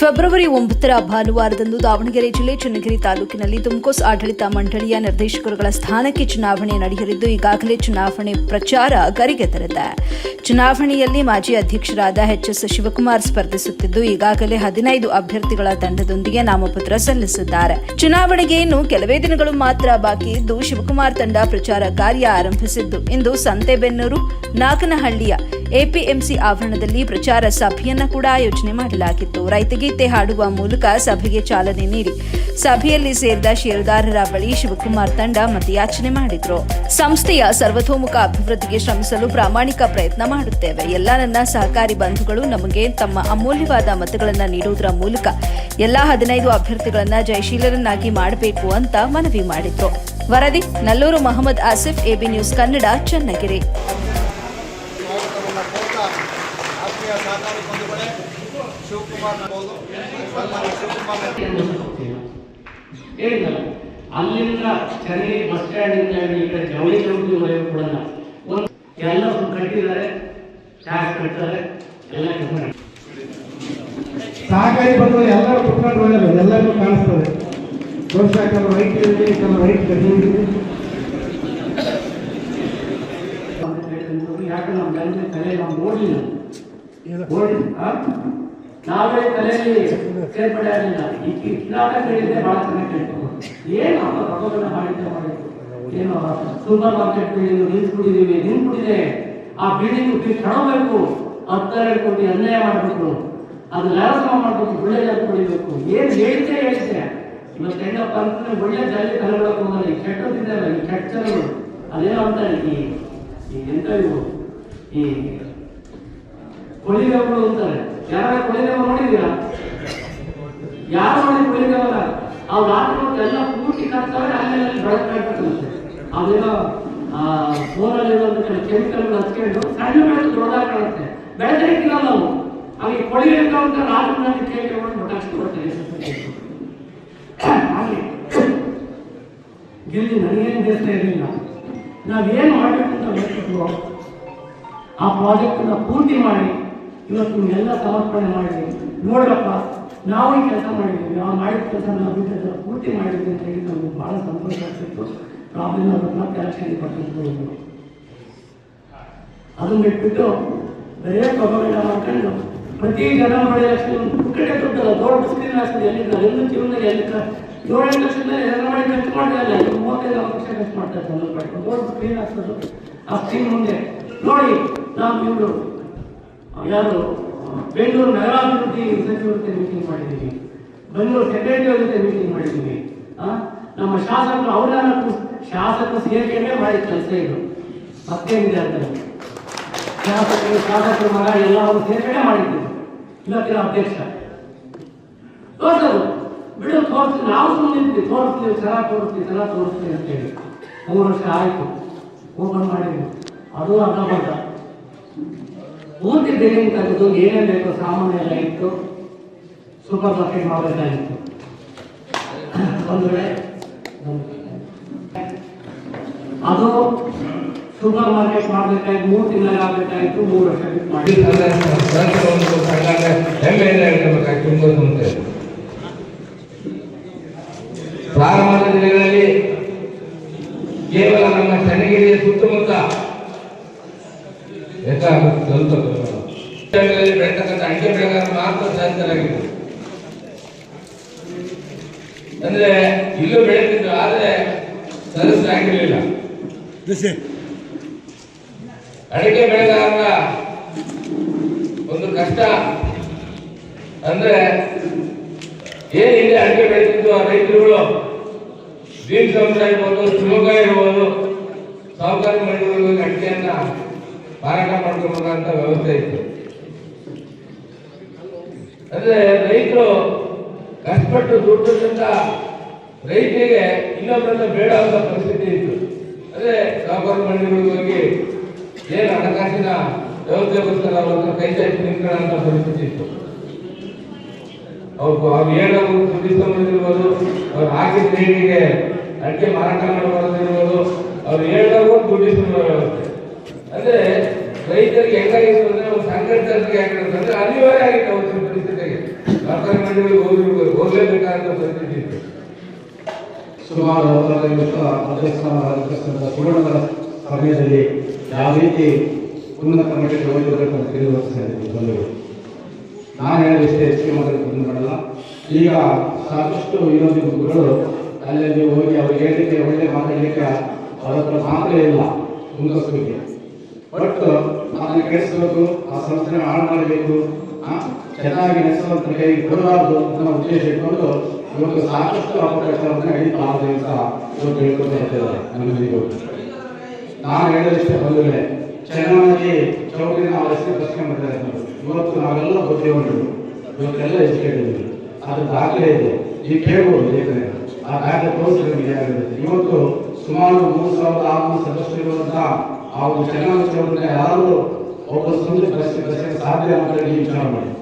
February ಒಂಬತ್ತರ ಭಾನುವಾರದಂದು ದಾವಣಗೆರೆ ಜಿಲ್ಲೆ ಚನ್ನಗಿರಿ ತಾಲೂಕಿನಲ್ಲಿ ತುಮಕೋಸ್ ಆಡಳಿತ ಮಂಡಳಿಯ ನಿರ್ದೇಶಕರುಗಳ ಸ್ಥಾನಕ್ಕೆ ಚುನಾವಣೆ ನಡೆಯಲಿದ್ದು, ಈಗಾಗಲೇ ಚುನಾವಣೆ ಪ್ರಚಾರ ಗರಿಗೆ ಗರಿಗೆದರಿದೆ ಚುನಾವಣೆಯಲ್ಲಿ ಮಾಜಿ ಅಧ್ಯಕ್ಷರಾದ ಎಚ್ಎಸ್ ಶಿವಕುಮಾರ್ ಸ್ಪರ್ಧಿಸುತ್ತಿದ್ದು, ಈಗಾಗಲೇ ಹದಿನೈದು ಅಭ್ಯರ್ಥಿಗಳ ತಂಡದೊಂದಿಗೆ ನಾಮಪತ್ರ ಸಲ್ಲಿಸಿದ್ದಾರೆ. ಚುನಾವಣೆಗೆ ಇನ್ನು ಕೆಲವೇ ದಿನಗಳು ಮಾತ್ರ ಬಾಕಿ ಇದ್ದು, ಶಿವಕುಮಾರ್ ತಂಡ ಪ್ರಚಾರ ಕಾರ್ಯ ಆರಂಭಿಸಿದ್ದು, ಇಂದು ಸಂತೆಬೆನ್ನೂರು, ನಾಗನಹಳ್ಳಿಯ ಎಪಿಎಂಸಿ ಆವರಣದಲ್ಲಿ ಪ್ರಚಾರ ಸಭೆಯನ್ನ ಕೂಡ ಆಯೋಜನೆ ಮಾಡಲಾಗಿತ್ತು. ರೈತಗೀತೆ ಹಾಡುವ ಮೂಲಕ ಸಭೆಗೆ ಚಾಲನೆ ನೀಡಿ. ಸಭೆಯಲ್ಲಿ ಸೇರಿದ ಷೇರುದಾರರ ಬಳಿ ಶಿವಕುಮಾರ್ ತಂಡ ಮತಯಾಚನೆ ಮಾಡಿದ್ರು. ಸಂಸ್ಥೆಯ ಸರ್ವತೋಮುಖ ಅಭಿವೃದ್ಧಿಗೆ ಶ್ರಮಿಸಲು ಪ್ರಾಮಾಣಿಕ ಪ್ರಯತ್ನ ಮಾಡುತ್ತೇವೆ. ಎಲ್ಲ ನನ್ನ ಸಹಕಾರಿ ಬಂಧುಗಳು ನಮಗೆ ತಮ್ಮ ಅಮೂಲ್ಯವಾದ ಮತಗಳನ್ನು ನೀಡುವುದರ ಮೂಲಕ ಎಲ್ಲಾ ಹದಿನೈದು ಅಭ್ಯರ್ಥಿಗಳನ್ನ ಜಯಶೀಲರನ್ನಾಗಿ ಮಾಡಬೇಕು ಅಂತ ಮನವಿ ಮಾಡಿದ್ರು. ವರದಿ, ನಲ್ಲೂರು ಮಹಮ್ಮದ್ ಆಸಿಫ್, ಎಬಿ ನ್ಯೂಸ್ ಕನ್ನಡ, ಚನ್ನಗಿರಿ. ಸಹಕಾರಿ ಶಿವಕುಮಾರ್ ಶಿವಕುಮಾರ್ ಹೇಳಿದಲ್ಲ ಅಲ್ಲಿಂದ ಚನ್ನಗಿ ಬಸ್ ಸ್ಟ್ಯಾಂಡ್ ಇಂದ ಈ ಕಡೆ ಜವಳಿ ಚೌಕಿವರೆಗೂ ಕೂಡ ಒಂದು ಎಲ್ಲ ಕಟ್ಟಿದ್ದಾರೆ ಟ್ಯಾಕ್ಸ್ ಕಟ್ತಾರೆ ಎಲ್ಲ ಸಹಕಾರಿ ಬಂದು ಎಲ್ಲರೂ ಕುತ್ಕೊಂಡು ಒಳ್ಳೆಯದು ಎಲ್ಲರಿಗೂ ಕಾಣಿಸ್ತದೆ. ಬಹುಶಃ ಕೆಲವು ರೈಟ್ ಇದೆ ಕೆಲವು ರೈಟ್ ಕಡಿಮೆ ಇದೆ ಯಾಕೆ ನಮ್ಮ ತಲೆ ನಾವು ನೋಡಲಿಲ್ಲ. ನೋಡಿ ನಾವೇ ತಲೆಯಲ್ಲಿ ಸೇರ್ಪಡೆ ಆಗಲಿಲ್ಲ ಈ ಕೇಳಿದ್ರೆ ಬಹಳ ಚೆನ್ನಾಗಿ ಕೇಳ್ಕೊಂಡು ಏನು ರೊಕ್ಕಗಳನ್ನ ಮಾಡಿದ್ದೆ ಮಾಡಿದ್ದು ಏನು ಸೂಪರ್ ಮಾರ್ಕೆಟ್ ಬಿಲ್ಡಿಂಗ್ ನಿಂತ್ಬಿಟ್ಟಿದ್ದೀವಿ, ನಿಂತ್ಬಿಟ್ಟಿದೆ. ಆ ಬಿಲ್ಡಿಂಗ್ ತಡಬೇಕು ಹತ್ತೆರಡು ಕೋಟಿ ಅನ್ಯಾಯ ಮಾಡಬೇಕು ಅದು ಲಾಸ್ ಮಾಡಬೇಕು ಒಳ್ಳೆ ಜಾಗ ಪಡಿಬೇಕು ಏನು ಹೇಳಿದ್ದೆ ಹೇಳಿದ್ದೆ. ಇವತ್ತು ಹೆಣ್ಣಪ್ಪ ಅಂತಂದ್ರೆ ಒಳ್ಳೆ ಜಾಲಿ ತಲೆಗಳಕ್ಕೆ ಹೋಗಲ್ಲ ಈ ಕೆಟ್ಟದಿದ್ದಲ್ಲ ಈ ಕೆಟ್ಟ ಅದೇನೋ ಅಂತಾರೆ ಈ ಈ ಎಂತ ಇವು? ಈ ಕೊಳಿದೇವಗಳು ಅಂತಾರೆ. ಯಾರ ಕೊಳಿದೇವ ನೋಡಿದ್ದೀರಾ? ಯಾರು ನೋಡಿ ಕೊಳಿದೇವಲ್ಲ ಅವ್ರ ಆಟಗಳು ಎಲ್ಲ ಪೂರ್ತಿ ಕಟ್ತಾರೆ, ಅಲ್ಲೆಲ್ಲ ಬೆಳಕು ಕಾಡ್ಬೇಕಂತೆ ಆ ಫೋನಲ್ಲಿ ಕಡೆ ಕೆಮಿಕಲ್ಗಳು ಹಚ್ಕೊಂಡು ಸಣ್ಣ ಬೆಳಕು ದೊಡ್ಡದಾಗಿ ಕಾಣುತ್ತೆ. ಬೆಳೆದಿಲ್ಲ ನಾವು ಅవి ಕೊಳಿಬೇಕು ಅಂತ ರಾಜನಲ್ಲಿ ಕೇಳಿಕೊಂಡು ಬಟಾಕ್ಸಿ ಕೊಡ್ತೇವೆ ಹಾಗೆ, ಗಿಲ್ಲಿ, ನನಗೇನು ದೇಶ ಇರಲಿಲ್ಲ. ನಾವೇನು ಮಾಡಬೇಕು ಅಂತ ಹೇಳ್ತಿದ್ವೋ ಆ ಪ್ರಾಜೆಕ್ಟನ್ನ ಪೂರ್ತಿ ಮಾಡಿ ಇವತ್ತು ಎಲ್ಲ ಸಮರ್ಪಣೆ ಮಾಡಿದ್ವಿ ನೋಡ್ರಪ್ಪ, ನಾವು ಈ ಕೆಲಸ ಮಾಡಿದ್ವಿ ನಾವು ಮಾಡಿದ ಕೆಲಸ ನಾವು ಕೆಲಸ ಪೂರ್ತಿ ಮಾಡಿದ್ವಿ ಅಂತ ಹೇಳಿ ನಮಗೆ ಭಾಳ ಸಂತೋಷ ಆಗ್ತಿತ್ತು. ಪ್ರಾಬ್ಲಮ್ ಅದನ್ನು ಮತ್ತೆ ಪಡ್ಕೊಂಡು ಅದನ್ನ ಬಿಟ್ಬಿಟ್ಟು ಬರೇ ಪ್ರಭಾವ ಮಾಡ್ಕೊಂಡು ಪ್ರತಿ ಜನ ಮಾಡಿ ಅಷ್ಟು ಕಡೆ ದುಡ್ಡಲ್ಲ ದೊಡ್ಡ ಸ್ಕ್ರೀನ್ ಹಾಕ್ತದೆ ಎಲ್ಲಿಂದ, ಎಲ್ಲ ಜೀವನದಲ್ಲಿ ಎಲ್ಲಿ ಏಳೆಂಟು ಲಕ್ಷದಲ್ಲಿ ಎಲ್ಲ ಮಾಡಿ ಖರ್ಚು ಮಾಡಿಲ್ಲ ಮೂವತ್ತೈದು ಲಕ್ಷ ಖರ್ಚು ಮಾಡ್ತಾರೆ ದೊಡ್ಡ ಸ್ಕ್ರೀನ್ ಆಗ್ತದೆ ಆ ಸ್ಕ್ರೀನ್ ಮುಂದೆ, ನೋಡಿ, ನಾವು ಇವರು ಯಾರು ಬೆಂಗಳೂರು ನಗರಾಭಿವೃದ್ಧಿ ಸಚಿವರ ಜೊತೆ ಮೀಟಿಂಗ್ ಮಾಡಿದ್ದೀವಿ ಬೆಂಗಳೂರು ಸೆಕ್ರೆಟರಿ ಜೊತೆ ಮೀಟಿಂಗ್ ಮಾಡಿದ್ದೀವಿ ನಮ್ಮ ಶಾಸಕರು ಅವರ ಶಾಸಕರು ಸೇರಿಕೊಂಡೇ ಮಾಡಿದ ಕೆಲಸ ಇದು. ಮತ್ತೇನಿದೆ ಅಂತ ಶಾಸಕರು, ಶಾಸಕರ ಮಗ ಎಲ್ಲವರು ಸೇರ್ಕೊಂಡೇ ಮಾಡಿದ್ದೀವಿ. ಇವತ್ತಿನ ಅಧ್ಯಕ್ಷ. ತೋರಿಸೋದು. ಬಿಡು ತೋರಿಸ್ತೀವಿ ನಾವು ಸುಮ್ಮನೆ ತೋರಿಸ್ತೀವಿ ಚೆನ್ನಾಗಿ ತೋರಿಸ್ತೀವಿ ಚೆನ್ನಾಗಿ ತೋರಿಸ್ತೀವಿ ಅಂತೇಳಿ ಮೂರು ವರ್ಷ ಆಯಿತು. ಓಪನ್ ಮಾಡಿದ್ವಿ. ಅದು ಅರ್ಧ ಬರ್ಧ ಪೂರ್ತಿ ಬಿಲ್ಡಿಂಗ್ ತೆಗೆದು ಏನೇ ಬೇಕು ಸಾಮಾನ್ಯ ಎಲ್ಲ ಇತ್ತು. ಸೂಪರ್ ಮಾರ್ಕೆಟ್ ಮಾಡಬೇಕಾಗಿತ್ತು ಒಂದು ವೇಳೆ ಅದು ಸೂಪರ್ ಮಾರ್ಕೆಟ್ ಮಾಡಬೇಕಾಗಿ ಮೂರು ತಿಂಗಳಲ್ಲಿ ಆಗಬೇಕಾಗಿತ್ತು ಮೂರು ವರ್ಷ ಪ್ರಾರಂಭದ ದಿನಗಳಲ್ಲಿ ಕೇವಲ ನಮ್ಮ ಚನ್ನಗಿರಿಯ ಸುತ್ತಮುತ್ತ ಅಡಿಕೆ ಬೆಳೆಗಾರ ಮಾತ್ರ ಅಂದ್ರೆ ಇಲ್ಲೂ ಬೆಳೆದಿದ್ರು ಆದ್ರೆ ಸದಸ್ಯರಾಗಿರ್ಲಿಲ್ಲ ಅಡಿಕೆ ಬೆಳೆಗಾರರ ಒಂದು ಕಷ್ಟ ಅಂದ್ರೆ ಏನ್ ಇಲ್ಲಿ ಅಡಿಕೆ ಬೆಳೆದಿದ್ದು ಆ ರೈತರುಗಳು? ಸಮುದಾಯ ಇರ್ಬೋದು ಶಿವಮೊಗ್ಗ ಇರ್ಬೋದು, ಸಾಹುಕಾರಿ ಅಡಿಕೆಯನ್ನ ಮಾರಾಟ ಮಾಡ್ಕೊಂಬಂತ ವ್ಯವಸ್ಥೆ ಇತ್ತು. ಅಂದ್ರೆ ರೈತರು ಕಷ್ಟಪಟ್ಟು ದುಡ್ಡದಿಂದ ರೈತರಿಗೆ ಇನ್ನೊಬ್ಬರನ್ನ ಬೇಡ ಅಂತ ಪರಿಸ್ಥಿತಿ ಇತ್ತು. ಅಂದ್ರೆ ಸಹಕಾರ ಮಂಡಿಗಳಿಗೆ ಹೋಗಿ ಏನು ಹಣಕಾಸಿನ ವ್ಯವಸ್ಥೆಗೋಸ್ಕರ ಅವ್ರನ್ನ ಕೈ ಚಾಚಿ ನಿಂತ್ಕೊಳ್ಳೋ ಪರಿಸ್ಥಿತಿ ಇತ್ತು. ಅವ್ರು ಅವ್ರು ಏನಾದ್ರು ಸುದ್ದಿ ಸಂಬಂಧಿರ್ಬೋದು ಅವ್ರು ಹಾಕಿದ ನೀರಿಗೆ ಅಡಿಕೆ ಮಾರಾಟ ಮಾಡಬಾರ್ದಿರ್ಬೋದು ಅವ್ರು ಹೇಳಿದಾಗ ದುಡ್ಡಿಸುವ ವ್ಯವಸ್ಥೆ. ರೈತರಿಗೆ ಹೆಂಗಾಗಿತ್ತು ಅಂದ್ರೆ ಅವ್ರು ಸಂಘಟನೆಗೆ ಆಗಿರೋದು ಅಂದ್ರೆ ಅನಿವಾರ್ಯ ಆಗಿತ್ತು ಅವತ್ತಿನ ಪರಿಸ್ಥಿತಿಗೆ ಸರ್ಕಾರಿ ಮಂಡಳಿ ಹೋಗಿರ್ಬೇಕು ಹೋಗ್ಲೇಬೇಕಾದ ಪರಿಸ್ಥಿತಿ ಇತ್ತು ಸುಮಾರು ಸುವರ್ಣದ ಸಮಯದಲ್ಲಿ ಯಾವ ರೀತಿ ಉನ್ನತ ಮಟ್ಟಕ್ಕೆ ಹೋಗಬೇಕು ಅಂತ ತಿಳಿದು ಬಂದರು ನಾನು ಹೇಳಿದಷ್ಟೇ ಹೆಚ್ಚಿಗೆ ಮಾತಾಡೋದು ಮಾಡಲ್ಲ ಈಗ ಸಾಕಷ್ಟು ವಿರೋಧಿ ಗುಂಪುಗಳು ಅಲ್ಲಿ ಹೋಗಿ ಅವ್ರಿಗೆ ಹೇಳಲಿಕ್ಕೆ ಒಳ್ಳೆ ಮಾತಾಡಲಿಕ್ಕೆ ಅವರ ಹತ್ರ ಮಾತ್ರ ಇಲ್ಲ. ಬಗ್ಗೆ ಬಟ್ ಅದನ್ನು ಕೆಡಿಸಬೇಕು ಆ ಸಂಸ್ಥೆ ಹಾಳು ಮಾಡಬೇಕು ಚೆನ್ನಾಗಿ ನಡೆಸುವಂತ ಕೈ ಕೊಡಬಾರದು ಅನ್ನೋ ಉದ್ದೇಶ ಇಟ್ಕೊಂಡು ಇವತ್ತು ಸಾಕಷ್ಟು ಅವಕಾಶವನ್ನು ನಡೀತಾ ಅಂತ ಇವತ್ತು ಹೇಳ್ಕೊಂಡು ನಾನು ಹೇಳಿದಷ್ಟೇ ಬಂದರೆ ಚೆನ್ನಾಗಿ ಚೌಕಿನ ನಾವು ಪ್ರಶ್ನೆ ಕಸ್ಕೊಂಡ್ಬಿಟ್ಟಿದ್ದಾರೆ ಇವತ್ತು ನಾವೆಲ್ಲ ಬುದ್ಧಿವಂತರು. ಇವತ್ತೆಲ್ಲ ಎಜುಕೇಟೆಡ್ ಅದು ದಾಖಲೆ ಇದೆ. ಈ ಕೇಳ್ಬೋದು ಬೇಕಾದ್ರೆ ಆ ದಾಖಲೆ ತೋರಿಸಿದ್ರೆ ಇವತ್ತು ಸುಮಾರು ಮೂರು ಸಾವಿರದ ಆರುನೂರು ಸದಸ್ಯರಿರುವಂತಹ ಆ ಒಂದು ಚೆನ್ನಾಗಿ ಚೌಕಿನ ಯಾರು ಒಬ್ಬ ಸಂಸ್ಥೆ ಕಲಿಸಿ ಸಾಧ್ಯ ಅಂತ ನೀವು ವಿಚಾರ ಮಾಡಿ